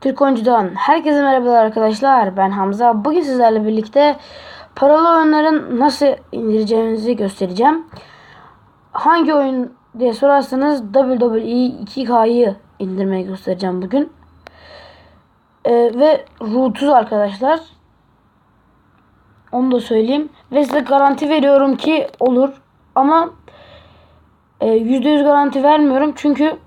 Türk Oyuncu'dan herkese merhabalar arkadaşlar. Ben Hamza. Bugün sizlerle birlikte paralı oyunların nasıl indireceğinizi göstereceğim. Hangi oyun diye sorarsanız WWE 2K'yı indirmeyi göstereceğim bugün. Ee, ve rootsuz arkadaşlar. Onu da söyleyeyim. Ve size garanti veriyorum ki olur. Ama e, %100 garanti vermiyorum. Çünkü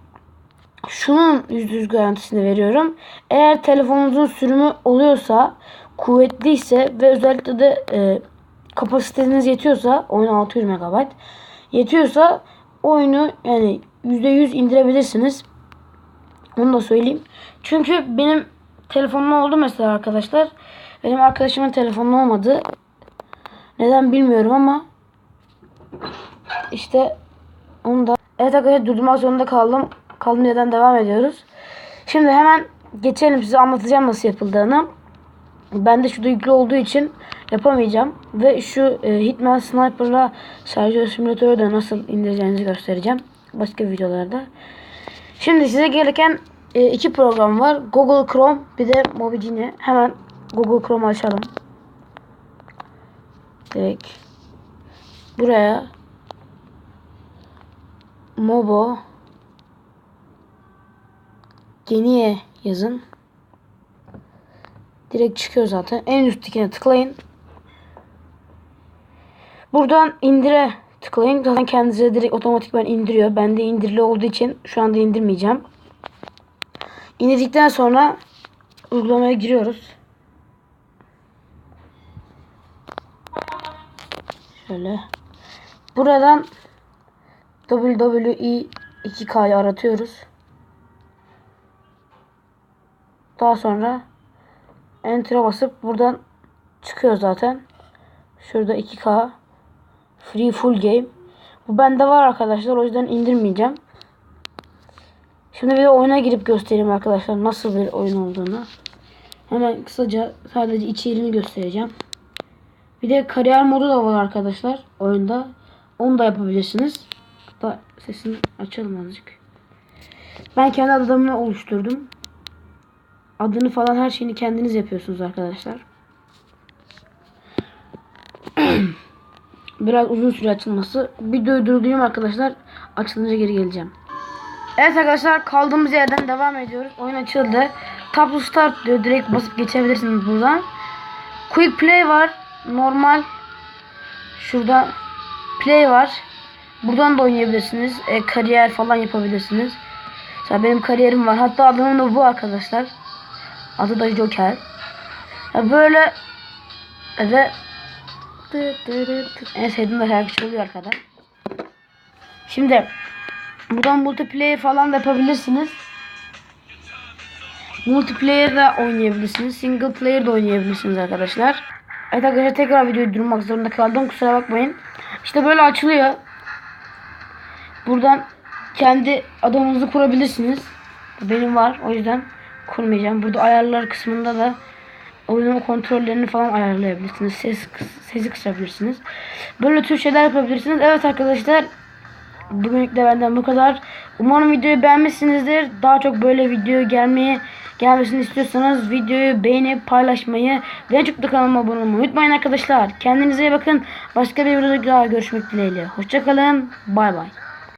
şunun %100 garantisini veriyorum. Eğer telefonunuzun sürümü oluyorsa, kuvvetliyse ve özellikle de e, kapasiteniz yetiyorsa, oyun 600 MB yetiyorsa oyunu yani %100 indirebilirsiniz. Onu da söyleyeyim. Çünkü benim telefonum oldu mesela arkadaşlar. Benim arkadaşımın telefonu olmadı. Neden bilmiyorum ama işte onu da Evet arkadaşlar durdurmak zorunda kaldım. Kaldığım yerden devam ediyoruz. Şimdi hemen geçelim size anlatacağım nasıl yapıldığını. Ben de şurada yüklü olduğu için yapamayacağım. Ve şu e, Hitman Sniper'la şarjör simülatörü de nasıl indireceğinizi göstereceğim. Başka videolarda. Şimdi size gereken e, iki program var. Google Chrome bir de Mobigini. Hemen Google Chrome açalım. Direkt buraya Mobo Geniye yazın. Direkt çıkıyor zaten. En üsttekine tıklayın. Buradan indire tıklayın. Zaten kendinize direkt otomatikman indiriyor. Bende indirili olduğu için şu anda indirmeyeceğim. İndirdikten sonra uygulamaya giriyoruz. Şöyle. Buradan WWE 2K'yı aratıyoruz. Daha sonra Enter'a basıp buradan çıkıyor zaten. Şurada 2K Free Full Game. Bu bende var arkadaşlar. O yüzden indirmeyeceğim. Şimdi bir de oyuna girip göstereyim arkadaşlar nasıl bir oyun olduğunu. Hemen kısaca sadece içeriğini göstereceğim. Bir de kariyer modu da var arkadaşlar oyunda. Onu da yapabilirsiniz. Hatta sesini açalım azıcık. Ben kendi adamını oluşturdum. Adını falan her şeyini kendiniz yapıyorsunuz arkadaşlar. Biraz uzun süre açılması. Videoyu durdurayım arkadaşlar. Açılınca geri geleceğim. Evet arkadaşlar kaldığımız yerden devam ediyoruz. Oyun açıldı. Tap to start diyor. Direkt basıp geçebilirsiniz buradan. Quick play var. Normal. Şurada play var. Buradan da oynayabilirsiniz. E, kariyer falan yapabilirsiniz. Mesela benim kariyerim var. Hatta adamım da bu arkadaşlar. Adı da Joker. Ya böyle ve en sevdiğim de şarkı çalıyor arkada. Şimdi buradan multiplayer falan da yapabilirsiniz. Multiplayer de oynayabilirsiniz. Single player de oynayabilirsiniz arkadaşlar. Evet arkadaşlar tekrar videoyu durmak zorunda kaldım. Kusura bakmayın. İşte böyle açılıyor. Buradan kendi adamınızı kurabilirsiniz. Benim var. O yüzden kurmayacağım. Burada ayarlar kısmında da oyunun kontrollerini falan ayarlayabilirsiniz. Ses sesi kısabilirsiniz. Böyle tür şeyler yapabilirsiniz. Evet arkadaşlar bugünlük de benden bu kadar. Umarım videoyu beğenmişsinizdir. Daha çok böyle video gelmeyi gelmesini istiyorsanız videoyu beğenip paylaşmayı ve en çok da kanalıma abone olmayı unutmayın arkadaşlar. Kendinize iyi bakın. Başka bir videoda görüşmek dileğiyle. Hoşçakalın. Bay bay.